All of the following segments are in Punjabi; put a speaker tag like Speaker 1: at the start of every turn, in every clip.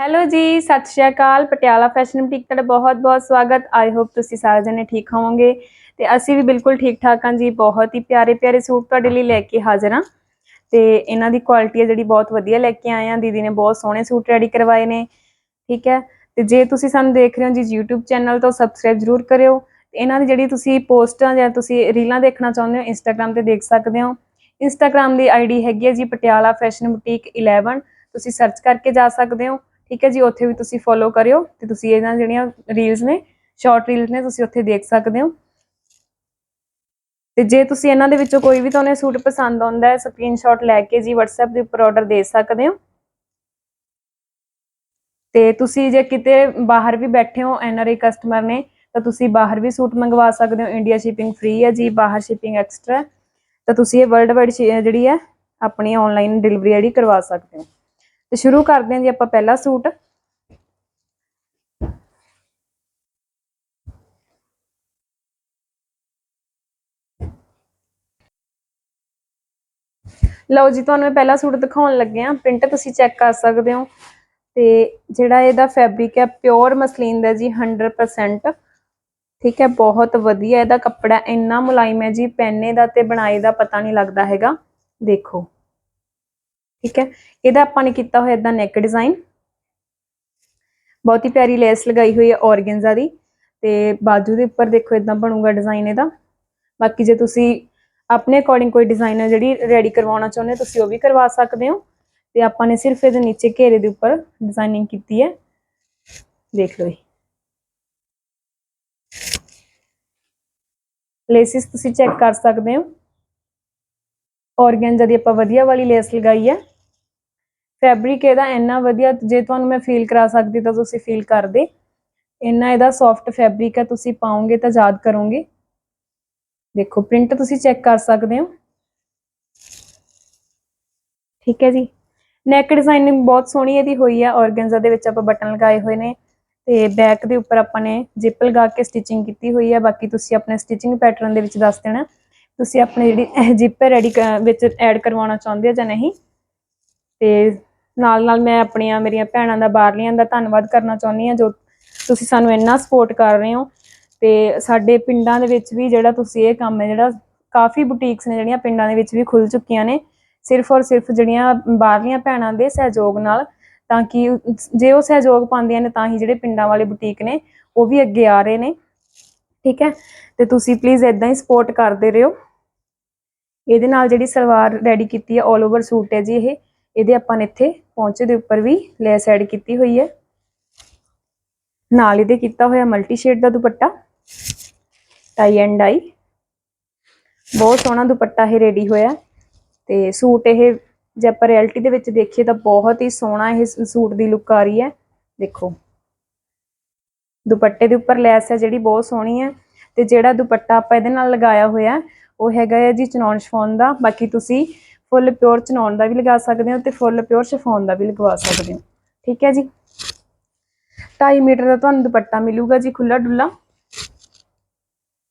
Speaker 1: ਹੈਲੋ ਜੀ, ਸਤਿ ਸ਼੍ਰੀ ਅਕਾਲ। ਪਟਿਆਲਾ ਫੈਸ਼ਨ ਬੁਟੀਕ ਤੁਹਾਡਾ ਬਹੁਤ-ਬਹੁਤ ਸਵਾਗਤ। ਆਈ ਹੋਪ ਤੁਸੀਂ ਸਾਰੇ ਜਣੇ ਠੀਕ ਹੋਵੋਗੇ। ਤੇ ਅਸੀਂ ਵੀ ਬਿਲਕੁਲ ਠੀਕ ਠਾਕ ਹਾਂ ਜੀ। ਬਹੁਤ ਹੀ ਪਿਆਰੇ ਪਿਆਰੇ ਸੂਟ ਤੁਹਾਡੇ ਲਈ ਲੈ ਕੇ ਹਾਜ਼ਰ ਹਾਂ। ਤੇ ਇਹਨਾਂ ਦੀ ਕੁਆਲਿਟੀ ਹੈ ਜਿਹੜੀ ਬਹੁਤ ਵਧੀਆ ਲੈ ਕੇ ਆਏ ਹਾਂ। ਦੀਦੀ ਨੇ ਬਹੁਤ ਸੋਹਣੇ ਸੂਟ ਰੈਡੀ ਕਰਵਾਏ ਨੇ। ਠੀਕ ਹੈ। ਤੇ ਜੇ ਤੁਸੀਂ ਸਾਨੂੰ ਦੇਖ ਰਹੇ ਹੋ ਜੀ YouTube ਚੈਨਲ ਤੋਂ ਸਬਸਕ੍ਰਾਈਬ ਜ਼ਰੂਰ ਕਰਿਓ। ਤੇ ਇਹਨਾਂ ਦੀ ਜਿਹੜੀ ਤੁਸੀਂ ਪੋਸਟਾਂ ਜਾਂ ਤੁਸੀਂ ਰੀਲਾਂ ਦੇਖਣਾ ਚਾਹੁੰਦੇ ਹੋ, Instagram ਤੇ ਦੇਖ ਸਕਦੇ ਹੋ। Instagram ਦੀ ਆਈਡੀ ਹੈਗੀ ਹੈ ਜੀ ਪਟਿਆਲਾ ਫੈਸ਼ਨ ਬੁਟੀਕ 11 ਤੁਸੀਂ ਸਰਚ ਕਰਕੇ ਜਾ ਸਕਦੇ ਹੋ। ਠੀਕ ਹੈ ਜੀ, ਉੱਥੇ ਵੀ ਤੁਸੀਂ ਫੋਲੋ ਕਰਿਓ ਤੇ ਤੁਸੀਂ ਇਹਨਾਂ ਜਿਹੜੀਆਂ ਰੀਲਸ ਨੇ ਸ਼ਾਰਟ ਰੀਲਸ ਨੇ, ਤੁਸੀਂ ਉੱਥੇ ਦੇਖ ਸਕਦੇ ਹੋ। ਤੇ ਜੇ ਤੁਸੀਂ ਇਹਨਾਂ ਦੇ ਵਿੱਚੋਂ ਕੋਈ ਵੀ ਤੁਹਾਨੂੰ ਸੂਟ ਪਸੰਦ ਆਉਂਦਾ ਹੈ ਸਕਰੀਨਸ਼ਾਟ ਲੈ ਕੇ ਜੀ WhatsApp ਦੇ ਉੱਪਰ ਆਰਡਰ ਦੇ ਸਕਦੇ ਹੋ। ਤੇ ਤੁਸੀਂ ਜੇ ਕਿਤੇ ਬਾਹਰ ਵੀ ਬੈਠੇ ਹੋ ਐਨਆਰਆਈ ਕਸਟਮਰ ਨੇ, ਤਾਂ ਤੁਸੀਂ ਬਾਹਰ ਵੀ ਸੂਟ ਮੰਗਵਾ ਸਕਦੇ ਹੋ। ਇੰਡੀਆ ਸ਼ਿਪਿੰਗ ਫ੍ਰੀ ਹੈ ਜੀ, ਬਾਹਰ ਸ਼ਿਪਿੰਗ ਐਕਸਟਰਾ ਤਾਂ ਤੁਸੀਂ ਇਹ ਵਰਲਡ ਵਾਈਡ ਜਿਹੜੀ ਹੈ, ਆਪਣੀ ਆਨਲਾਈਨ ਡਿਲੀਵਰੀ ਜਿਹੜੀ ਕਰਵਾ ਸਕਦੇ ਹੋ। ਤੇ ਸ਼ੁਰੂ ਕਰਦੇ ਹਾਂ ਜੀ ਆਪਾਂ ਪਹਿਲਾ ਸੂਟ। ਲਓ ਜੀ, ਤੁਹਾਨੂੰ ਮੈਂ ਪਹਿਲਾ ਸੂਟ ਦਿਖਾਉਣ ਲੱਗੇ ਆ ਪ੍ਰਿੰਟ ਤੁਸੀਂ ਚੈੱਕ ਕਰ ਸਕਦੇ ਹੋ। ਤੇ ਜਿਹੜਾ ਇਹਦਾ ਫੈਬਰਿਕ ਹੈ, ਪਿਓਰ ਮਸਲੀਨ ਦਾ ਜੀ 100% ਠੀਕ ਹੈ, ਬਹੁਤ ਵਧੀਆ। ਇਹਦਾ ਕੱਪੜਾ ਇੰਨਾ ਮੁਲਾਇਮ ਹੈ ਜੀ ਪੈਨੇ ਦਾ ਤੇ ਬਣਾਏ ਦਾ ਪਤਾ ਨਹੀਂ ਲੱਗਦਾ ਹੈਗਾ। ਦੇਖੋ। ਠੀਕ ਹੈ? ਇਹਦਾ ਆਪਾਂ ਨੇ ਕੀਤਾ ਹੋਇਆ ਇਦਾਂ ਨੈਕ ਡਿਜ਼ਾਈਨ ਬਹੁਤ ਹੀ ਪਿਆਰੀ ਲੈਸ ਲਗਾਈ ਹੋਈ ਹੈ ਔਰਗੈਂਜ਼ਾ ਦੀ। ਤੇ ਬਾਜੂ ਦੇ ਉੱਪਰ ਦੇਖੋ ਇਦਾਂ ਬਣੂਗਾ ਡਿਜ਼ਾਈਨ ਇਹਦਾ। ਬਾਕੀ ਜੇ ਤੁਸੀਂ ਆਪਣੇ ਅਕੋਰਡਿੰਗ ਕੋਈ ਡਿਜ਼ਾਈਨਰ ਜਿਹੜੀ ਰੈਡੀ ਕਰਵਾਉਣਾ ਚਾਹੁੰਦੇ ਤੁਸੀਂ ਉਹ ਵੀ ਕਰਵਾ ਸਕਦੇ ਹੋ। ਤੇ ਆਪਾਂ ਨੇ ਸਿਰਫ ਇਹਦੇ ਨੀਚੇ ਘੇਰੇ ਦੇ ਉੱਪਰ ਡਿਜ਼ਾਈਨਿੰਗ ਕੀਤੀ ਹੈ। ਦੇਖ ਲਓ ਜੀ। ਲੇਸਿਸ ਤੁਸੀਂ ਚੈੱਕ ਕਰ ਸਕਦੇ ਹੋ। ਔਰਗੈਂਜਾ ਦੀ ਆਪਾਂ ਵਧੀਆ ਵਾਲੀ ਲੇਸ ਲਗਾਈ ਹੈ। ਫੈਬਰਿਕ ਇਹਦਾ ਇੰਨਾ ਵਧੀਆ, ਜੇ ਤੁਹਾਨੂੰ ਮੈਂ ਫੀਲ ਕਰਾ ਸਕਦੀ ਤਾਂ ਤੁਸੀਂ ਫੀਲ ਕਰਦੇ। ਇੰਨਾ ਇਹਦਾ ਸੌਫਟ ਫੈਬਰਿਕ ਹੈ, ਤੁਸੀਂ ਪਾਉਂਗੇ ਤਾਂ ਯਾਦ ਕਰੋਗੇ। ਦੇਖੋ ਪ੍ਰਿੰਟ ਤੁਸੀਂ ਚੈੱਕ ਕਰ ਸਕਦੇ ਹੋ। ਠੀਕ ਹੈ ਜੀ। ਨੈਕ ਡਿਜ਼ਾਈਨਿੰਗ ਬਹੁਤ ਸੋਹਣੀ ਇਹਦੀ ਹੋਈ ਹੈ ਔਰਗੈਂਜ਼ਾ ਦੇ ਵਿੱਚ ਆਪਾਂ ਬਟਨ ਲਗਾਏ ਹੋਏ ਨੇ ਤੇ ਬੈਕ ਦੇ ਉੱਪਰ ਆਪਾਂ ਨੇ ਜਿਪ ਲਗਾ ਕੇ ਸਟਿਚਿੰਗ ਕੀਤੀ ਹੋਈ ਹੈ ਬਾਕੀ ਤੁਸੀਂ ਆਪਣੇ ਸਟਿਚਿੰਗ ਪੈਟਰਨ ਦੇ ਵਿੱਚ ਦੱਸ ਦੇਣਾ। ਤੁਸੀਂ ਆਪਣੀ ਜਿਹੜੀ ਜਿਪ ਰੈਡੀ ਵਿੱਚ ਐਡ ਕਰਵਾਉਣਾ ਚਾਹੁੰਦੇ ਹੋ ਜਾਂ ਨਹੀਂ। ਤੇ ਨਾਲ ਨਾਲ ਮੈਂ ਆਪਣੀਆਂ ਮੇਰੀਆਂ ਭੈਣਾਂ ਦਾ, ਬਾਹਰਲੀਆਂ ਦਾ ਧੰਨਵਾਦ ਕਰਨਾ ਚਾਹੁੰਦੀ ਹਾਂ ਜੋ ਤੁਸੀਂ ਸਾਨੂੰ ਇੰਨਾ ਸਪੋਰਟ ਕਰ ਰਹੇ ਹੋ ਤੇ ਸਾਡੇ ਪਿੰਡਾਂ ਦੇ ਵਿੱਚ ਵੀ ਜਿਹੜਾ ਤੁਸੀਂ ਇਹ ਕੰਮ ਹੈ, ਜਿਹੜਾ ਕਾਫੀ ਬੁਟੀਕਸ ਨੇ ਜਿਹੜੀਆਂ ਪਿੰਡਾਂ ਦੇ ਵਿੱਚ ਵੀ ਖੁੱਲ ਚੁੱਕੀਆਂ ਨੇ, ਸਿਰਫ ਔਰ ਸਿਰਫ ਜਿਹੜੀਆਂ ਬਾਹਰਲੀਆਂ ਭੈਣਾਂ ਦੇ ਸਹਿਯੋਗ ਨਾਲ, ਤਾਂ ਕਿ ਜੇ ਉਹ ਸਹਿਯੋਗ ਪਾਉਂਦੀਆਂ ਨੇ ਤਾਂ ਹੀ ਜਿਹੜੇ ਪਿੰਡਾਂ ਵਾਲੇ ਬੁਟੀਕ ਨੇ, ਉਹ ਵੀ ਅੱਗੇ ਆ ਰਹੇ ਨੇ। ਠੀਕ ਹੈ? ਤੇ ਤੁਸੀਂ ਪਲੀਜ਼ ਇਦਾਂ ਹੀ ਸਪੋਰਟ ਕਰਦੇ ਰਹੋ। ਇਹਦੇ ਨਾਲ ਜਿਹੜੀ ਸਲਵਾਰ ਰੈਡੀ ਕੀਤੀ ਹੈ 올 ਓਵਰ ਸੂਟ ਹੈ ਜੀ ਇਹ, ਇਹਦੇ ਆਪਾਂ ਨੇ ਇੱਥੇ ਪੌਂਚੇ ਦੇ ਉੱਪਰ ਵੀ ਲੈਸ ਐਡ ਕੀਤੀ ਹੋਈ ਹੈ। ਨਾਲ ਇਹਦੇ ਕੀਤਾ ਹੋਇਆ ਮਲਟੀ ਸ਼ੇਡ ਦਾ ਦੁਪੱਟਾ ਟਾਈ ਐਂਡ ਡਾਈ ਬਹੁਤ ਸੋਹਣਾ ਦੁਪੱਟਾ ਇਹ ਰੈਡੀ ਹੋਇਆ ਤੇ ਸੂਟ ਇਹ ਜੇ ਆਪਾਂ ਰਿਐਲਿਟੀ ਦੇ ਵਿੱਚ ਦੇਖੀਏ ਤਾਂ ਬਹੁਤ ਹੀ ਸੋਹਣਾ ਇਹ ਸੂਟ ਦੀ ਲੁੱਕ ਆ ਰਹੀ ਹੈ। ਦੇਖੋ, ਦੁਪੱਟੇ ਦੇ ਉੱਪਰ ਲੈਸ ਹੈ ਜਿਹੜੀ ਬਹੁਤ ਸੋਹਣੀ ਹੈ ਤੇ ਜਿਹੜਾ ਦੁਪੱਟਾ ਆਪਾਂ ਇਹਦੇ ਨਾਲ ਲਗਾਇਆ ਹੋਇਆ ਉਹ ਹੈਗਾ ਹੈ ਜੀ ਚਨੌਨ ਸ਼ਫੋਨ ਦਾ। ਬਾਕੀ ਤੁਸੀਂ ਫੁੱਲ ਪਿਓਰ ਚਨੌਨ ਦਾ ਵੀ ਲਗਾ ਸਕਦੇ ਹੋ ਤੇ ਫੁੱਲ ਪਿਓਰ ਸ਼ਫੋਨ ਦਾ ਵੀ ਲਗਵਾ ਸਕਦੇ ਹੋ। ਠੀਕ ਹੈ ਜੀ? 2.5 ਮੀਟਰ ਦਾ ਤੁਹਾਨੂੰ ਦੁਪੱਟਾ ਮਿਲੂਗਾ ਜੀ ਖੁੱਲਾ ਡੁੱਲਾ।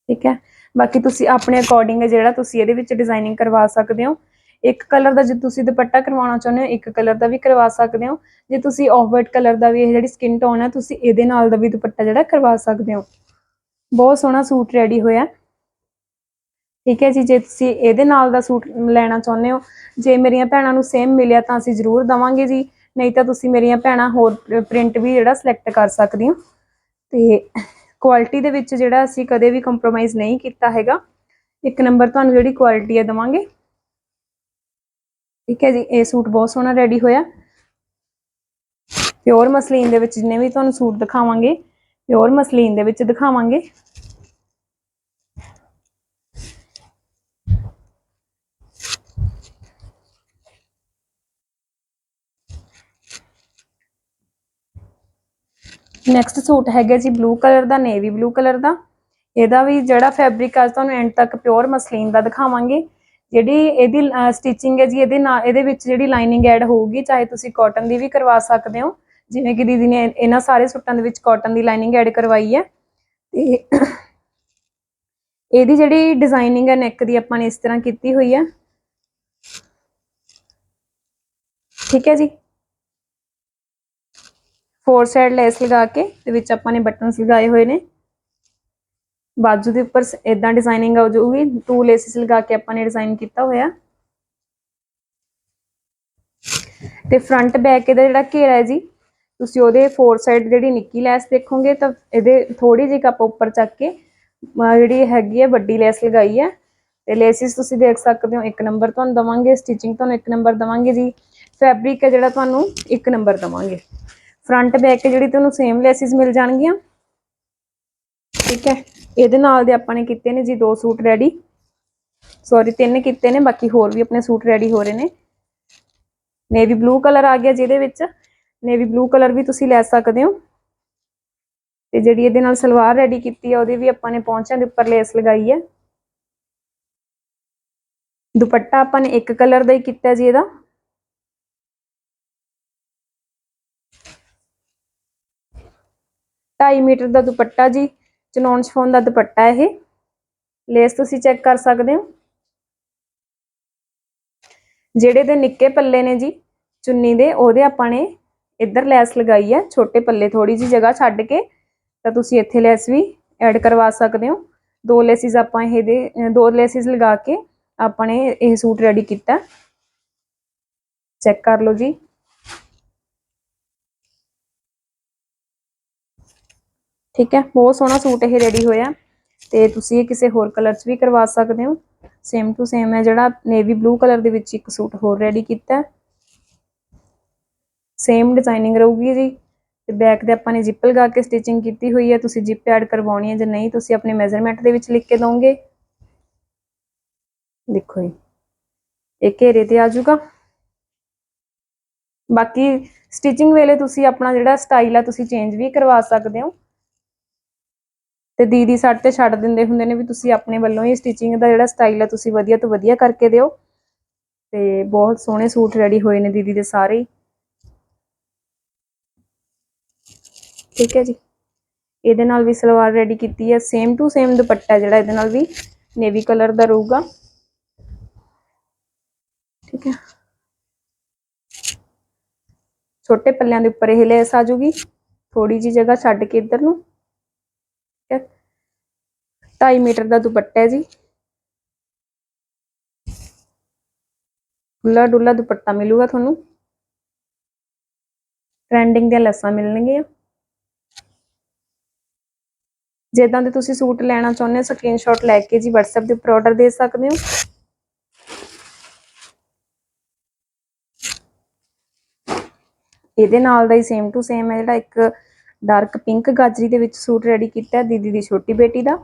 Speaker 1: ਠੀਕ ਹੈ? ਬਾਕੀ ਤੁਸੀਂ ਆਪਣੇ ਅਕੋਰਡਿੰਗ ਜਿਹੜਾ ਤੁਸੀਂ ਇਹਦੇ ਵਿੱਚ ਡਿਜ਼ਾਈਨਿੰਗ ਕਰਵਾ ਸਕਦੇ ਹੋ। ਇੱਕ ਕਲਰ ਦਾ ਜੇ ਤੁਸੀਂ ਦੁਪੱਟਾ ਕਰਵਾਉਣਾ ਚਾਹੁੰਦੇ ਹੋ, ਇੱਕ ਕਲਰ ਦਾ ਵੀ ਕਰਵਾ ਸਕਦੇ ਹੋ। ਜੇ ਤੁਸੀਂ ਆਫ ਵਾਈਟ ਕਲਰ ਦਾ ਵੀ ਇਹ ਜਿਹੜੀ ਸਕਿਨ ਟੋਨ ਹੈ, ਤੁਸੀਂ ਇਹਦੇ ਨਾਲ ਦਾ ਵੀ ਦੁਪੱਟਾ ਜਿਹੜਾ ਕਰਵਾ ਸਕਦੇ ਹੋ। ਬਹੁਤ ਸੋਹਣਾ ਸੂਟ ਰੈਡੀ ਹੋਇਆ। ਠੀਕ ਹੈ ਜੀ, ਜੇ ਤੁਸੀਂ ਇਹਦੇ ਨਾਲ ਦਾ ਸੂਟ ਲੈਣਾ ਚਾਹੁੰਦੇ ਹੋ, ਜੇ ਮੇਰੀਆਂ ਭੈਣਾਂ ਨੂੰ ਸੇਮ ਮਿਲਿਆ ਤਾਂ ਅਸੀਂ ਜ਼ਰੂਰ ਦਵਾਂਗੇ ਜੀ, ਨਹੀਂ ਤਾਂ ਤੁਸੀਂ ਮੇਰੀਆਂ ਭੈਣਾਂ ਹੋਰ ਪ੍ਰਿੰਟ ਵੀ ਜਿਹੜਾ ਸਿਲੈਕਟ ਕਰ ਸਕਦੀ ਹੋ। ਤੇ ਕੁਆਲਿਟੀ ਦੇ ਵਿੱਚ ਜਿਹੜਾ ਅਸੀਂ ਕਦੇ ਵੀ ਕੰਪਰੋਮਾਈਜ਼ ਨਹੀਂ ਕੀਤਾ ਹੈਗਾ, ਇੱਕ ਨੰਬਰ ਤੁਹਾਨੂੰ ਜਿਹੜੀ ਕੁਆਲਿਟੀ ਹੈ ਦਵਾਂਗੇ। ਠੀਕ ਹੈ ਜੀ, ਇਹ ਸੂਟ ਬਹੁਤ ਸੋਹਣਾ ਰੈਡੀ ਹੋਇਆ। ਪਿਓਰ ਮਸਲੀਨ ਦੇ ਵਿੱਚ ਜਿੰਨੇ ਵੀ ਤੁਹਾਨੂੰ ਸੂਟ ਦਿਖਾਵਾਂਗੇ ਪਿਓਰ ਮਸਲੀਨ ਦੇ ਵਿੱਚ ਦਿਖਾਵਾਂਗੇ। ਨੈਕਸਟ ਸੂਟ ਹੈਗਾ ਜੀ ਬਲੂ ਕਲਰ ਦਾ ਨੇਵੀ ਬਲੂ ਕਲਰ ਦਾ। ਇਹਦਾ ਵੀ ਜਿਹੜਾ ਫੈਬਰਿਕ ਅੱਜ ਤੁਹਾਨੂੰ ਐਂਡ ਤੱਕ ਪਿਓਰ ਮਸਲੀਨ ਦਾ ਦਿਖਾਵਾਂਗੇ। ਜਿਹੜੀ ਇਹਦੀ ਸਟਿਚਿੰਗ ਹੈ ਜੀ, ਇਹਦੇ ਨਾਲ ਇਹਦੇ ਵਿੱਚ ਜਿਹੜੀ ਲਾਈਨਿੰਗ ਐਡ ਹੋਊਗੀ, ਚਾਹੇ ਤੁਸੀਂ ਕਾਟਨ ਦੀ ਵੀ ਕਰਵਾ ਸਕਦੇ ਹੋ। ਜਿਵੇਂ ਕਿ ਦੀਦੀ ਨੇ ਇਹਨਾਂ ਸਾਰੇ ਸੂਟਾਂ ਦੇ ਵਿੱਚ ਕਾਟਨ ਦੀ ਲਾਈਨਿੰਗ ਐਡ ਕਰਵਾਈ ਹੈ। ਤੇ ਇਹਦੀ ਜਿਹੜੀ ਡਿਜ਼ਾਈਨਿੰਗ ਹੈ ਨੈਕ ਦੀ ਆਪਾਂ ਨੇ ਇਸ ਤਰ੍ਹਾਂ ਕੀਤੀ ਹੋਈ ਹੈ। ਠੀਕ ਹੈ ਜੀ? ਫੋਰ ਸਾਈਡ ਲੈਸ ਲਗਾ ਕੇ ਤੇ ਵਿੱਚ ਆਪਾਂ ਨੇ ਬਟਨਸ ਲਗਾਏ ਹੋਏ ਨੇ। ਬਾਜੂ ਦੇ ਉੱਪਰ ਇਦਾਂ ਡਿਜ਼ਾਈਨਿੰਗ ਆ ਜਾਊਗੀ। ਟੂ ਲੇਸਿਸ ਲਗਾ ਕੇ ਆਪਾਂ ਨੇ ਡਿਜ਼ਾਈਨ ਕੀਤਾ ਹੋਇਆ। ਤੇ ਫਰੰਟ ਬੈਕ ਇਹਦਾ ਜਿਹੜਾ ਘੇਰਾ ਹੈ ਜੀ, ਤੁਸੀਂ ਉਹਦੇ ਫੋਰ ਸਾਈਡ ਜਿਹੜੀ ਨਿੱਕੀ ਲੈਸ ਦੇਖੋਗੇ ਤਾਂ ਇਹਦੇ ਥੋੜੀ ਜਿਹੀ ਕੱਪ ਉੱਪਰ ਚੱਕ ਕੇ ਜਿਹੜੀ ਹੈਗੀ ਹੈ ਵੱਡੀ ਲੈਸ ਲਗਾਈ ਹੈ। ਤੇ ਲੇਸਿਸ ਤੁਸੀਂ ਦੇਖ ਸਕਦੇ ਹੋ, ਇੱਕ ਨੰਬਰ ਤੁਹਾਨੂੰ ਦਵਾਂਗੇ ਸਟਿਚਿੰਗ ਤੁਹਾਨੂੰ ਇੱਕ ਨੰਬਰ ਦਵਾਂਗੇ ਜੀ। ਫੈਬਰਿਕ ਹੈ ਜਿਹੜਾ ਤੁਹਾਨੂੰ ਇੱਕ ਨੰਬਰ ਦਵਾਂਗੇ। ਫਰੰਟ ਬੈਕ ਜਿਹੜੀ ਤੁਹਾਨੂੰ ਸੇਮ ਲੈਸਿਸ ਮਿਲ ਜਾਣਗੀਆਂ। ਠੀਕ ਹੈ। ਇਹਦੇ ਨਾਲ ਦੇ ਆਪਾਂ ਨੇ ਕੀਤੇ ਨੇ ਜੀ ਦੋ ਸੂਟ ਰੈਡੀ ਸੌਰੀ ਤਿੰਨ ਕੀਤੇ ਨੇ, ਬਾਕੀ ਹੋਰ ਵੀ ਆਪਣੇ ਸੂਟ ਰੈਡੀ ਹੋ ਰਹੇ ਨੇ। ਨੇਵੀ ਬਲੂ ਕਲਰ ਆ ਗਿਆ ਜਿਹਦੇ ਵਿੱਚ। ਨੇਵੀ ਬਲੂ ਕਲਰ ਵੀ ਤੁਸੀਂ ਲੈ ਸਕਦੇ ਹੋ। ਤੇ ਜਿਹੜੀ ਇਹਦੇ ਨਾਲ ਸਲਵਾਰ ਰੈਡੀ ਕੀਤੀ ਹੈ ਉਹਦੇ ਵੀ ਆਪਾਂ ਨੇ ਪੌਂਚਿਆਂ ਦੇ ਉੱਪਰ ਲੇਸ ਲਗਾਈ ਹੈ। ਦੁਪੱਟਾ ਆਪਾਂ ਨੇ ਇੱਕ ਕਲਰ ਦਾ ਹੀ ਕੀਤਾ ਜੀ ਇਹਦਾ। ਢਾਈ ਮੀਟਰ ਦਾ ਦੁਪੱਟਾ ਜੀ ਚਨੌਨ ਸ਼ਫੋਨ ਦਾ ਦੁਪੱਟਾ ਇਹ। ਲੇਸ ਤੁਸੀਂ ਚੈੱਕ ਕਰ ਸਕਦੇ ਹੋ। ਜਿਹੜੇ ਦੇ ਨਿੱਕੇ ਪੱਲੇ ਨੇ ਜੀ, ਚੁੰਨੀ ਦੇ, ਉਹਦੇ ਆਪਾਂ ਨੇ ਇੱਧਰ ਲੈਸ ਲਗਾਈ ਹੈ ਛੋਟੇ ਪੱਲੇ ਥੋੜੀ ਜੀ ਜਗ੍ਹਾ ਛੱਡ ਕੇ, ਤਾਂ ਤੁਸੀਂ ਇੱਥੇ ਲੈਸ ਵੀ ਐਡ ਕਰਵਾ ਸਕਦੇ ਹੋ। ਦੋ ਲੈਸਿਸ ਆਪਾਂ ਇਹਦੇ ਦੋ ਲੈਸਿਸ ਲਗਾ ਕੇ ਆਪਾਂ ਨੇ ਇਹ ਸੂਟ ਰੈਡੀ ਕੀਤਾ। ਚੈੱਕ ਕਰ ਲਓ ਜੀ। ਠੀਕ ਹੈ, ਬਹੁਤ ਸੋਹਣਾ ਸੂਟ ਇਹ ਰੈਡੀ ਹੋਇਆ। ਤੇ ਤੁਸੀਂ ਇਹ ਕਿਸੇ ਹੋਰ ਕਲਰ 'ਚ ਵੀ ਕਰਵਾ ਸਕਦੇ ਹੋ। ਸੇਮ ਟੂ ਸੇਮ ਹੈ ਜਿਹੜਾ ਨੇਵੀ ਬਲੂ ਕਲਰ ਦੇ ਵਿੱਚ ਇੱਕ ਸੂਟ ਹੋਰ ਰੈਡੀ ਕੀਤਾ ਸੇਮ ਡਿਜ਼ਾਈਨਿੰਗ ਰਹੂਗੀ ਜੀ ਤੇ ਬੈਕ ਦੇ ਆਪਾਂ ਨੇ ਜਿਪ ਲਗਾ ਕੇ ਸਟਿਚਿੰਗ ਕੀਤੀ ਹੋਈ ਹੈ। ਤੁਸੀਂ ਜਿਪ ਐਡ ਕਰਵਾਉਣੀ ਹੈ, ਜਾਂ ਨਹੀਂ ਤੁਸੀਂ ਆਪਣੇ ਮੈਜ਼ਰਮੈਂਟ ਦੇ ਵਿੱਚ ਲਿਖ ਕੇ ਦੋਗੇ ਦੇਖੋ ਜੀ ਇਹ ਘੇਰੇ ਤੇ ਆ ਜਾਊਗਾ। ਬਾਕੀ ਸਟਿਚਿੰਗ ਵੇਲੇ ਤੁਸੀਂ ਆਪਣਾ ਜਿਹੜਾ ਸਟਾਈਲ ਆ, ਤੁਸੀਂ ਚੇਂਜ ਵੀ ਕਰਵਾ ਸਕਦੇ ਹੋ। ਤੇ ਦੀਦੀ ਸਾਡੇ ਤੇ ਛੱਡ ਦਿੰਦੇ ਹੁੰਦੇ ਨੇ ਵੀ ਤੁਸੀਂ ਆਪਣੇ ਵੱਲੋਂ ਹੀ ਸਟਿਚਿੰਗ ਦਾ ਜਿਹੜਾ ਸਟਾਈਲ ਹੈ ਤੁਸੀਂ ਵਧੀਆ ਤੋਂ ਵਧੀਆ ਕਰਕੇ ਦਿਓ। ਤੇ ਬਹੁਤ ਸੋਹਣੇ ਸੂਟ ਰੈਡੀ ਹੋਏ ਨੇ ਦੀਦੀ ਦੇ ਸਾਰੇ ਹੀ। ਠੀਕ ਹੈ ਜੀ। ਇਹਦੇ ਨਾਲ ਵੀ ਸਲਵਾਰ ਰੈਡੀ ਕੀਤੀ ਹੈ ਸੇਮ ਟੂ ਸੇਮ ਦੁਪੱਟਾ ਜਿਹੜਾ ਇਹਦੇ ਨਾਲ ਵੀ ਨੇਵੀ ਕਲਰ ਦਾ ਰਹੂਗਾ। ਠੀਕ ਹੈ। ਛੋਟੇ ਪੱਲਿਆਂ ਦੇ ਉੱਪਰ ਇਹ ਲੈਸ ਆ ਜੂਗੀ। ਥੋੜੀ ਜੀ ਜਗ੍ਹਾ ਛੱਡ ਕੇ ਇੱਧਰ ਨੂੰ। 2.5 ਮੀਟਰ ਦਾ ਦੁਪੱਟਾ ਹੈ ਜੀ। ਖੁੱਲਾ ਡੁੱਲਾ ਦੁਪੱਟਾ ਮਿਲੂਗਾ ਤੁਹਾਨੂੰ। ਟ੍ਰੈਂਡਿੰਗ ਦੀਆਂ ਲੈਸਾਂ ਮਿਲਣਗੀਆਂ। ਜਿੱਦਾਂ ਦੇ ਤੁਸੀਂ ਸੂਟ ਲੈਣਾ ਚਾਹੁੰਦੇ ਹੋ ਸਕਰੀਨਸ਼ਾਟ ਲੈ ਕੇ ਜੀ WhatsApp ਦੇ ਉੱਪਰ ਆਰਡਰ ਦੇ ਸਕਦੇ ਹੋ। ਇਹਦੇ ਨਾਲ ਦਾ ਹੀ ਸੇਮ ਟੂ ਸੇਮ ਹੈ ਜਿਹੜਾ ਇੱਕ ਡਾਰਕ ਪਿੰਕ ਗਾਜਰੀ ਦੇ ਵਿੱਚ ਸੂਟ ਰੈਡੀ ਕੀਤਾ ਦੀਦੀ ਦੀ ਛੋਟੀ ਬੇਟੀ ਦਾ।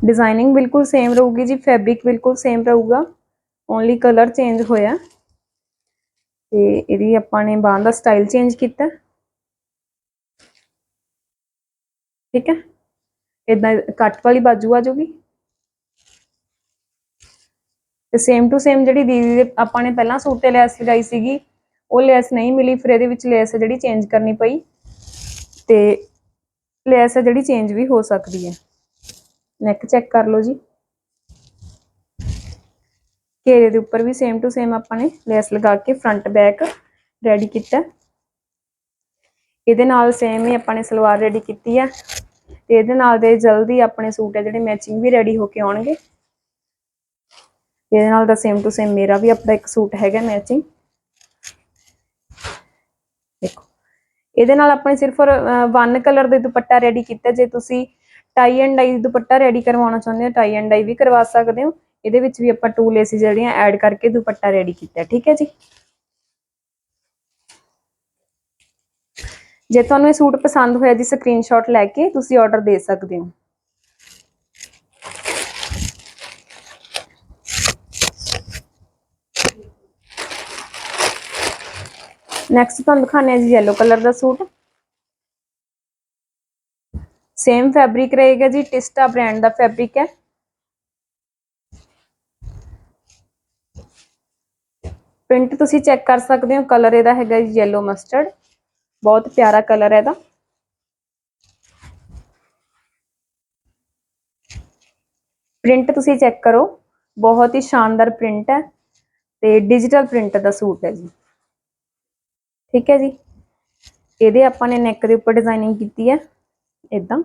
Speaker 1: ਡਿਜ਼ਾਈਨਿੰਗ ਬਿਲਕੁਲ ਸੇਮ ਰਹੂਗੀ ਜੀ ਫੈਬਰਿਕ ਬਿਲਕੁਲ ਸੇਮ ਰਹੂਗਾ। ਓਨਲੀ ਕਲਰ ਚੇਂਜ ਹੋਇਆ। ਤੇ ਇਹਦੀ ਆਪਾਂ ਨੇ ਬਾਹਾਂ ਦਾ ਸਟਾਈਲ ਚੇਂਜ ਕੀਤਾ। ਠੀਕ ਹੈ? ਇਦਾਂ ਕੱਟ ਵਾਲੀ ਬਾਜੂ ਆ ਜਾਊਗੀ। ਤੇ ਸੇਮ ਟੂ ਸੇਮ ਜਿਹੜੀ ਦੀਦੀ ਦੇ ਆਪਾਂ ਨੇ ਪਹਿਲਾਂ ਸੂਟ ਤੇ ਲੈਸ ਲਗਾਈ ਸੀਗੀ, ਉਹ ਲੈਸ ਨਹੀਂ ਮਿਲੀ, ਫਿਰ ਇਹਦੇ ਵਿੱਚ ਲੈਸ ਜਿਹੜੀ ਚੇਂਜ ਕਰਨੀ ਪਈ। ਤੇ ਲੈਸ ਜਿਹੜੀ ਚੇਂਜ ਵੀ ਹੋ ਸਕਦੀ ਹੈ। ਨੈਕ ਚੈੱਕ ਕਰ ਲਓ ਜੀ। ਘੇਰੇ ਦੇ ਉੱਪਰ ਵੀ ਸੇਮ ਟੂ ਸੇਮ ਆਪਾਂ ਨੇ ਲੈਸ ਲਗਾ ਕੇ ਫਰੰਟ ਬੈਕ ਰੈਡੀ ਕੀਤਾ। ਇਹਦੇ ਨਾਲ ਸੇਮ ਹੀ ਆਪਾਂ ਨੇ ਸਲਵਾਰ ਰੈਡੀ ਕੀਤੀ ਹੈ ਤੇ ਇਹਦੇ ਨਾਲ ਦੇ ਜਲਦੀ ਆਪਣੇ ਸੂਟ ਹੈ ਜਿਹੜੇ ਮੈਚਿੰਗ ਵੀ ਰੈਡੀ ਹੋ ਕੇ ਆਉਣਗੇ। ਇਹਦੇ ਨਾਲ ਦਾ ਸੇਮ ਟੂ ਸੇਮ ਮੇਰਾ ਵੀ ਆਪਣਾ ਇੱਕ ਸੂਟ ਹੈਗਾ ਮੈਚਿੰਗ ਦੇਖੋ। ਇਹਦੇ ਨਾਲ ਆਪਣੇ ਸਿਰਫ ਵਨ ਕਲਰ ਦੇ ਦੁਪੱਟਾ ਰੈਡੀ ਕੀਤਾ। ਜੇ ਤੁਸੀਂ ਟਾਈ ਐਂਡ ਡਾਈ ਦੁਪੱਟਾ ਰੈਡੀ ਕਰਵਾਉਣਾ ਚਾਹੁੰਦੇ ਹੋ ਟਾਈ ਐਂਡ ਡਾਈ ਵੀ ਕਰਵਾ ਸਕਦੇ ਹੋ। ਇਹਦੇ ਵਿੱਚ ਵੀ ਆਪਾਂ ਟੂ ਲੇਸਿਸ ਜਿਹੜੀਆਂ ਐਡ ਕਰਕੇ ਦੁਪੱਟਾ ਰੈਡੀ ਕੀਤਾ, ਠੀਕ ਹੈ ਜੀ? ਜੇ ਤੁਹਾਨੂੰ ਇਹ ਸੂਟ ਪਸੰਦ ਹੋਇਆ ਜੀ ਸਕਰੀਨਸ਼ਾਟ ਲੈ ਕੇ ਤੁਸੀਂ ਆਰਡਰ ਦੇ ਸਕਦੇ ਹੋ। ਨੈਕਸਟ ਤੁਹਾਨੂੰ ਦਿਖਾਣੇ ਆ ਜੀ yellow ਕਲਰ ਦਾ ਸੂਟ। ਸੇਮ ਫੈਬਰਿਕ ਰਹੇਗਾ ਜੀ ਟਿਸਟਾ ਬ੍ਰਾਂਡ ਦਾ ਫੈਬਰਿਕ ਹੈ। ਪ੍ਰਿੰਟ ਤੁਸੀਂ ਚੈੱਕ ਕਰ ਸਕਦੇ ਹੋ ਕਲਰ ਇਹਦਾ ਹੈਗਾ ਯੈਲੋ ਮਸਟਰਡ ਬਹੁਤ ਪਿਆਰਾ ਕਲਰ ਹੈ ਇਹਦਾ। ਪ੍ਰਿੰਟ ਤੁਸੀਂ ਚੈੱਕ ਕਰੋ, ਬਹੁਤ ਹੀ ਸ਼ਾਨਦਾਰ ਪ੍ਰਿੰਟ ਹੈ ਤੇ ਡਿਜੀਟਲ ਪ੍ਰਿੰਟ ਦਾ ਸੂਟ ਹੈ ਜੀ। ਠੀਕ ਹੈ ਜੀ। ਇਹਦੇ ਆਪਾਂ ਨੇ ਨੈਕ ਦੇ ਉੱਪਰ ਡਿਜ਼ਾਈਨਿੰਗ ਕੀਤੀ ਹੈ। ਇਦਾਂ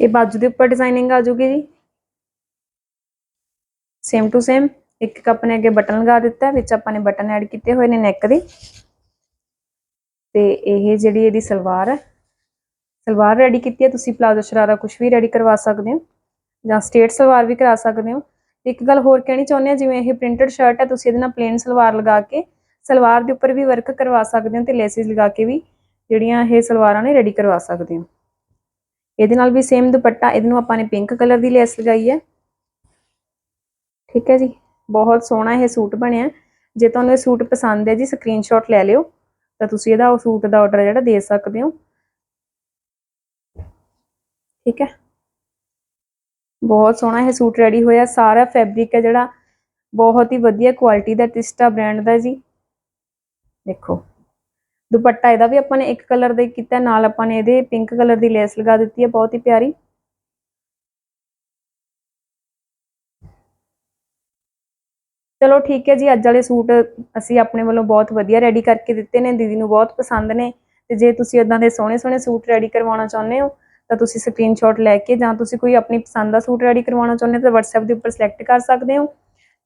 Speaker 1: ਇਹ ਬਾਜੂ ਦੇ ਉੱਪਰ ਡਿਜ਼ਾਈਨਿੰਗ ਆ ਜੂਗੀ ਜੀ। ਸੇਮ ਟੂ ਸੇਮ ਇੱਕ ਇੱਕ ਆਪਣੇ ਅੱਗੇ ਬਟਨ ਲਗਾ ਦਿੱਤਾ, ਵਿੱਚ ਆਪਾਂ ਨੇ ਬਟਨ ਐਡ ਕੀਤੇ ਹੋਏ ਨੇ ਨੈਕ ਦੇ। ਤੇ ਇਹ ਜਿਹੜੀ ਇਹਦੀ ਸਲਵਾਰ ਹੈ ਸਲਵਾਰ ਰੈਡੀ ਕੀਤੀ ਹੈ ਤੁਸੀਂ ਪਲਾਜ਼ੋ ਸ਼ਰਾਰਾ ਕੁਝ ਵੀ ਰੈਡੀ ਕਰਵਾ ਸਕਦੇ ਹੋ, ਜਾਂ ਸਟੇਟ ਸਲਵਾਰ ਵੀ ਕਰਾ ਸਕਦੇ ਹੋ। ਇੱਕ ਗੱਲ ਹੋਰ ਕਹਿਣੀ ਚਾਹੁੰਦੇ ਆ ਜਿਵੇਂ ਇਹ ਪ੍ਰਿੰਟਡ ਸ਼ਰਟ ਹੈ, ਤੁਸੀਂ ਇਹਦੇ ਨਾਲ ਪਲੇਨ ਸਲਵਾਰ ਲਗਾ ਕੇ ਸਲਵਾਰ ਦੇ ਉੱਪਰ ਵੀ ਵਰਕ ਕਰਵਾ ਸਕਦੇ ਹੋ ਤੇ ਲੈਸਿਸ ਲਗਾ ਕੇ ਵੀ ਜਿਹੜੀਆਂ ਇਹ ਸਲਵਾਰਾਂ ਨੇ ਰੈਡੀ ਕਰਵਾ ਸਕਦੇ ਹੋ। ਇਹਦੇ ਨਾਲ ਵੀ ਸੇਮ ਦੁਪੱਟਾ, ਇਹਦੇ ਨੂੰ ਆਪਾਂ ਨੇ ਪਿੰਕ ਕਲਰ ਦੀ ਲੈਸ ਲਗਾਈ ਹੈ। ਠੀਕ ਹੈ ਜੀ, ਬਹੁਤ ਸੋਹਣਾ ਇਹ ਸੂਟ ਬਣਿਆ। ਜੇ ਤੁਹਾਨੂੰ ਇਹ ਸੂਟ ਪਸੰਦ ਹੈ ਜੀ ਸਕਰੀਨਸ਼ਾਟ ਲੈ ਲਿਓ, ਤਾਂ ਤੁਸੀਂ ਇਹਦਾ ਉਹ ਸੂਟ ਦਾ ਆਰਡਰ ਜਿਹੜਾ ਦੇ ਸਕਦੇ ਹੋ। ਠੀਕ ਹੈ। ਬਹੁਤ ਸੋਹਣਾ ਇਹ ਸੂਟ ਰੈਡੀ ਹੋਇਆ। ਸਾਰਾ ਫੈਬਰਿਕ ਹੈ ਜਿਹੜਾ। ਬਹੁਤ ਹੀ ਵਧੀਆ ਕੁਆਲਿਟੀ ਦਾ ਟਿਸਟਾ ਬ੍ਰਾਂਡ ਦਾ ਜੀ। ਦੇਖੋ। ਦੁਪੱਟਾ ਇਹਦਾ ਵੀ ਆਪਾਂ ਨੇ ਇੱਕ ਕਲਰ ਦਾ ਕੀਤਾ। ਨਾਲ ਆਪਾਂ ਨੇ ਇਹਦੇ ਪਿੰਕ ਕਲਰ ਦੀ ਲੈਸ ਲਗਾ ਦਿੱਤੀ ਹੈ। ਬਹੁਤ ਹੀ ਪਿਆਰੀ। ਚਲੋ ਠੀਕ ਹੈ ਜੀ। ਅੱਜ ਵਾਲੇ ਸੂਟ ਅਸੀਂ ਆਪਣੇ ਵੱਲੋਂ ਬਹੁਤ ਵਧੀਆ ਰੈਡੀ ਕਰਕੇ ਦਿੱਤੇ ਨੇ। ਦੀਦੀ ਨੂੰ ਬਹੁਤ ਪਸੰਦ ਨੇ। ਤੇ ਜੇ ਤੁਸੀਂ ਇਦਾਂ ਦੇ ਸੋਹਣੇ ਸੋਹਣੇ ਸੂਟ ਰੈਡੀ ਕਰਵਾਉਣਾ ਚਾਹੁੰਦੇ ਹੋ ਤਾਂ ਤੁਸੀਂ ਸਕਰੀਨਸ਼ਾਟ ਲੈ ਕੇ ਜਾਂ ਤੁਸੀਂ ਕੋਈ ਆਪਣੀ ਪਸੰਦ ਦਾ ਸੂਟ ਰੈਡੀ ਕਰਵਾਉਣਾ ਚਾਹੁੰਦੇ ਹੋ ਤਾਂ WhatsApp ਦੇ ਉੱਪਰ ਸਿਲੈਕਟ ਕਰ ਸਕਦੇ ਹੋ।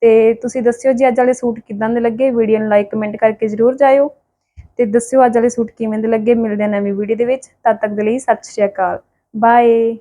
Speaker 1: ਤੇ ਤੁਸੀਂ ਦੱਸਿਓ ਜੀ ਅੱਜ ਵਾਲੇ ਸੂਟ ਕਿਦਾਂ ਦੇ ਲੱਗੇ ਵੀਡੀਓ ਨੂੰ ਲਾਈਕ ਕਮੈਂਟ ਕਰਕੇ ਜਰੂਰ ਜਾਇਓ। ਤੇ ਦੱਸਿਓ ਅੱਜ ਵਾਲੇ ਸੂਟ ਕਿਵੇਂ ਦੇ ਲੱਗੇ ਮਿਲਦੇ ਆ ਨਵੀਂ ਵੀਡੀਓ ਦੇ ਵਿੱਚ। ਤਦ ਤੱਕ ਦੇ ਲਈ ਸਤਿ ਸ਼੍ਰੀ ਅਕਾਲ। ਬਾਏ